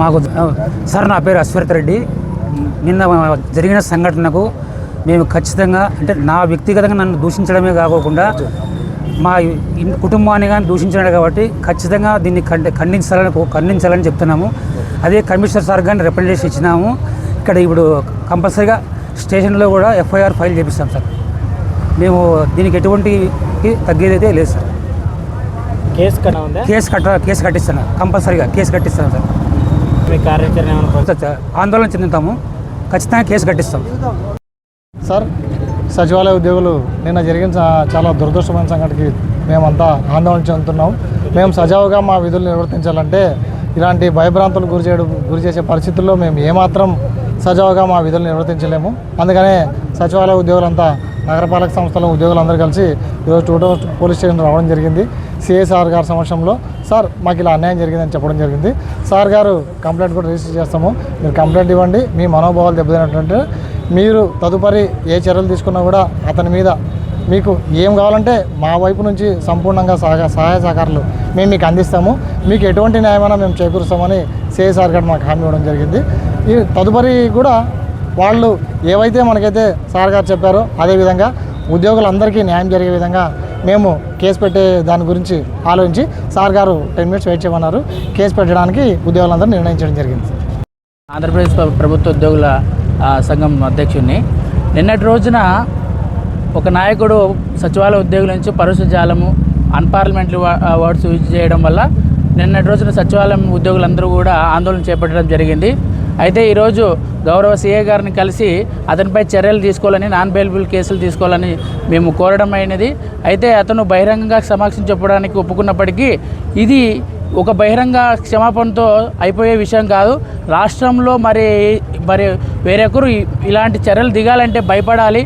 మాకు సార్ నా పేరు అశ్వత్ రెడ్డి. నిన్న జరిగిన సంఘటనకు మేము ఖచ్చితంగా అంటే నా వ్యక్తిగతంగా నన్ను దూషించడమే కాకుండా మా కుటుంబాన్ని కానీ దూషించినాడు కాబట్టి ఖచ్చితంగా దీన్ని ఖండి ఖండించాలని ఖండించాలని చెప్తున్నాము. అదే కమిషనర్ సార్ కానీ రిప్రజెంటేషన్ ఇచ్చినాము. ఇక్కడ ఇప్పుడు కంపల్సరీగా స్టేషన్లో కూడా ఎఫ్ఐఆర్ ఫైల్ చేపిస్తాం సార్. మేము దీనికి ఎటువంటి తగ్గేదైతే లేదు సార్. కేసు కట్ట కేసు కట్టిస్తాను కంపల్సరీగా కేసు కట్టిస్తాను సార్. మీ కార్యాచరణ ఏమైనా కొనసాగుతుందా? ఆందోళన చెందుతాము. ఖచ్చితంగా కేసు కట్టిస్తాం. సార్ సచివాలయ ఉద్యోగులు నిన్న జరిగిన చాలా దురదృష్టమైన సంఘటనకి మేమంతా ఆందోళన చెందుతున్నాం. మేము సజావుగా మా విధులు నిర్వర్తించాలంటే ఇలాంటి భయభ్రాంతులు గురి చేయడం గురి చేసే పరిస్థితుల్లో మేము ఏమాత్రం సజావుగా మా విధులు నిర్వర్తించలేము. అందుకనే సచివాలయ ఉద్యోగులంతా నగరపాలక సంస్థల ఉద్యోగులందరూ కలిసి ఈరోజు టూ పోలీస్ స్టేషన్ రావడం జరిగింది. సిఎస్ఆర్ గారి సమక్షంలో సార్ మాకు ఇలా అన్యాయం జరిగిందని చెప్పడం జరిగింది. సార్ గారు కంప్లైంట్ కూడా రిజిస్టర్ చేస్తాము. మీరు కంప్లైంట్ ఇవ్వండి. మీ మనోభావాలు దెబ్బతినటువంటి మీరు తదుపరి ఏ చర్యలు తీసుకున్నా కూడా అతని మీద మీకు ఏం కావాలంటే మా వైపు నుంచి సంపూర్ణంగా సహా సహాయ సహకారాలు మేము మీకు అందిస్తాము. మీకు ఎటువంటి న్యాయమైనా మేము చేకూరుస్తామని సిఎస్ఆర్ గారు మాకు హామీ ఇవ్వడం జరిగింది. ఈ తదుపరి కూడా వాళ్ళు ఏవైతే మనకైతే సార్ గారు చెప్పారో అదేవిధంగా ఉద్యోగులందరికీ న్యాయం జరిగే విధంగా మేము కేసు పెట్టే దాని గురించి ఆలోచించి సార్ గారు టెన్ మినిట్స్ వెయిట్ చేయమన్నారు. కేసు పెట్టడానికి ఉద్యోగులందరూ నిర్ణయించడం జరిగింది. ఆంధ్రప్రదేశ్ ప్రభుత్వ ఉద్యోగుల సంఘం అధ్యక్షుడిని నిన్నటి రోజున ఒక నాయకుడు సచివాలయ ఉద్యోగుల నుంచి పరుష జాలము అన్పార్లమెంటరీ వర్డ్స్ యూజ్ చేయడం వల్ల నిన్నటి రోజున సచివాలయం ఉద్యోగులందరూ కూడా ఆందోళన చేపట్టడం జరిగింది. అయితే ఈరోజు గౌరవ సీఏ గారిని కలిసి అతనిపై చర్యలు తీసుకోవాలని నాన్ బెయిలబుల్ కేసులు తీసుకోవాలని మేము కోరడం అయినది. అయితే అతను బహిరంగంగా సమక్షం చెప్పడానికి ఒప్పుకున్నప్పటికీ ఇది ఒక బహిరంగ క్షమాపణతో అయిపోయే విషయం కాదు. రాష్ట్రంలో మరి మరి వేరొకరు ఇలాంటి చర్యలు దిగాలంటే భయపడాలి.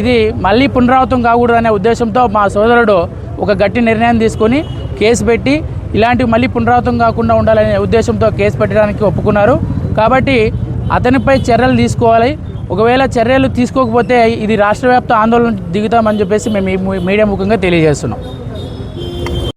ఇది మళ్ళీ పునరావృతం కాకూడదనే ఉద్దేశంతో మా సోదరుడు ఒక గట్టి నిర్ణయం తీసుకొని కేసు పెట్టి ఇలాంటివి మళ్ళీ పునరావృతం కాకుండా ఉండాలనే ఉద్దేశంతో కేసు పెట్టడానికి ఒప్పుకున్నారు. కాబట్టి అతనిపై చర్యలు తీసుకోవాలి. ఒకవేళ చర్యలు తీసుకోకపోతే ఇది రాష్ట్ర వ్యాప్త ఆందోళన దిగుతామని చెప్పేసి మేము మీడియా ముఖంగా తెలియజేస్తున్నాం.